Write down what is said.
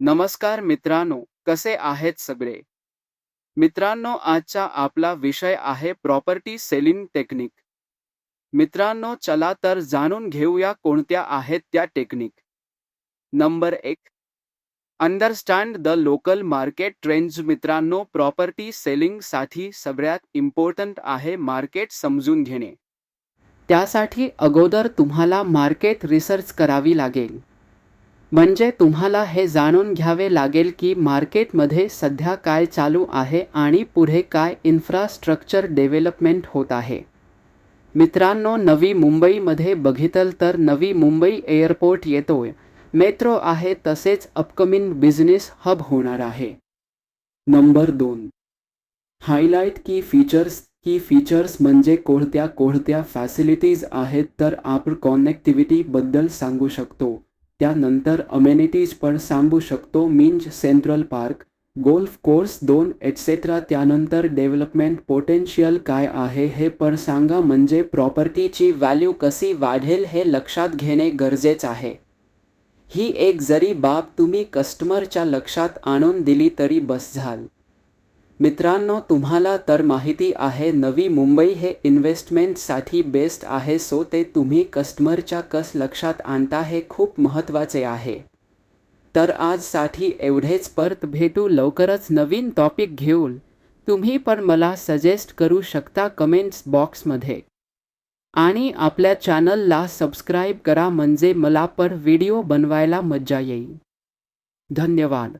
नमस्कार मित्रांनो कसे आहेत सगळे? मित्रांनो आजचा आपला विषय आहे प्रॉपर्टी सेलिंग टेक्निक. मित्रांनो चला तर जाणून घेऊया कोणत्या आहेत त्या टेक्निक. नंबर एक. Understand the local market trends मित्रांनो प्रॉपर्टी सेलिंगसाठी सगळ्यात इम्पॉर्टंट आहे मार्केट समजून घेणे. त्यासाठी अगोदर तुम्हाला मार्केट रिसर्च करावी लागेल. म्हणजे तुम्हाला हे जाणून घ्यावे लागेल की मार्केटमध्ये सध्या काय चालू आहे आणि पुढे काय इन्फ्रास्ट्रक्चर डेव्हलपमेंट होत आहे. मित्रांनो नवी मुंबईमध्ये बघितल तर नवी मुंबई एअरपोर्ट येतोय. मेट्रो आहे तसेच अपकमिंग बिझनेस हब होणार आहे. नंबर दोन. हायलाईट की फीचर्स की फीचर्स म्हणजे कोणत्या कोणत्या फॅसिलिटीज आहेत तर आपण कॉनेक्टिव्हिटीबद्दल सांगू शकतो. त्यानंतर अमेनिटीज पण सांगू शकतो. Means central park golf course दोन एटसेट्रा त्यानंतर डेव्हलपमेंट पोटेन्शियल काय आहे हे पण सांगा. म्हणजे प्रॉपर्टीची व्हॅल्यू कशी वाढेल हे लक्षात घेणे गरजेचं आहे. ही एक जरी बाब तुम्ही कस्टमरच्या लक्षात आणून दिली तरी बस झाल. मित्रांनो तुम्हाला तर माहिती आहे नवी मुंबई हे इन्व्हेस्टमेंटसाठी बेस्ट आहे सो ते तुम्ही कस्टमरच्या कस लक्षात आणता हे खूप महत्त्वाचे आहे. तर आजसाठी एवढेच. परत भेटू. लवकरच नवीन टॉपिक घेऊन. तुम्ही पण मला सजेस्ट करू शकता कमेंट्स बॉक्समध्ये आणि आपल्या चॅनलला सबस्क्राईब करा म्हणजे मला पण व्हिडिओ बनवायला मज्जा येईल. धन्यवाद.